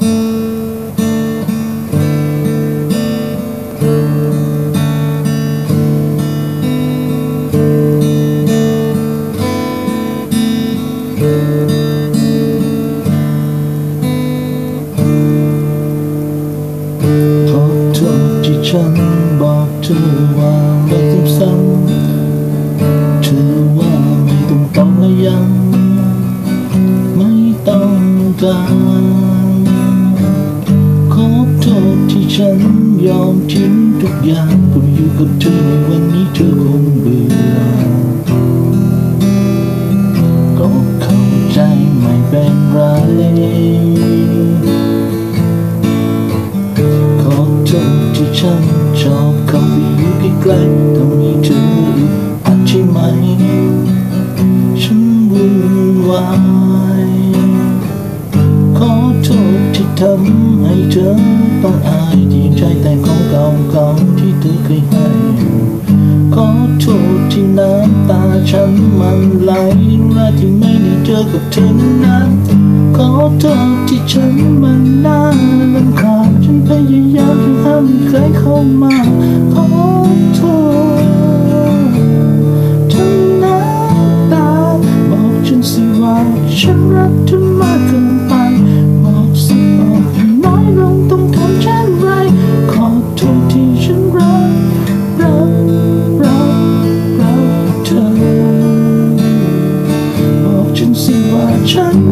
ขอโทษที่ฉันบอกเธอว่าไม่ซ้ำๆเธอว่าไม่ต้องต้องและยัง ไม่ต้องการ ฉันยอมทิ้งทุกอย่างเพื่ออยู่กับเธอในวันนี้เธอคงเบื่อก็เข้าใจไม่เป็นไร ทำให้เธอต้องอายที่ใจแต่ของเก่าๆที่เธอเคยให้ ขอโทษที่น้ำตาฉันมันไหลเวลาที่ไม่ได้เจอกับเธอนั้นขอโทษที่ฉันมันน่ารำคาญฉันพยายามจะห้ามใครเข้ามาขอโทษทั้งน้ำตาบอกฉันสิว่าฉันรักเธอ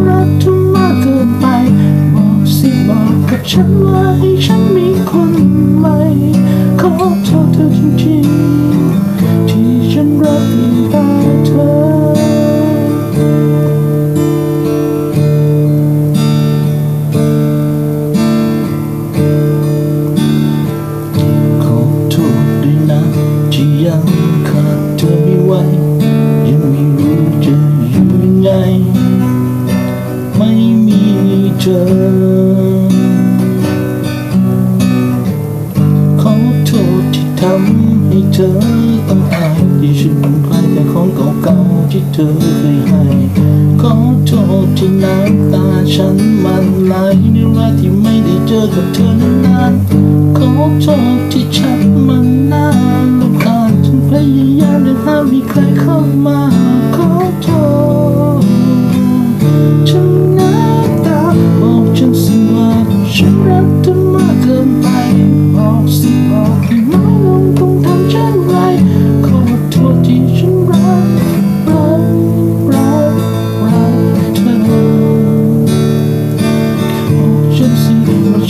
รักเธอมากเกินไป บอกสิบอกกับฉันว่าให้ฉันมีคนใหม่ขอโทษเธอจริงๆที่ฉันรักเพียงแต่เธอขอโทษด้วยนะที่ยังขาดเธอไม่ไหวยังไม่รู้จะอยู่ยังไง อขอโทษที่ทำให้เธอต้องอายที่ฉันเป็นใครแต่ของเก่าๆที่เธอเคยให้ขอโทษที่น้ำตาฉันมันไหลในเวลาที่ไม่ได้เจอกับเธอนานๆขอโทษที่ฉัน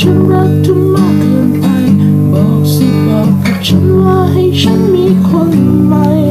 ฉันรักเธอมากเกินไป บอกสิบอกกับฉันว่าให้ฉันมีคนใหม่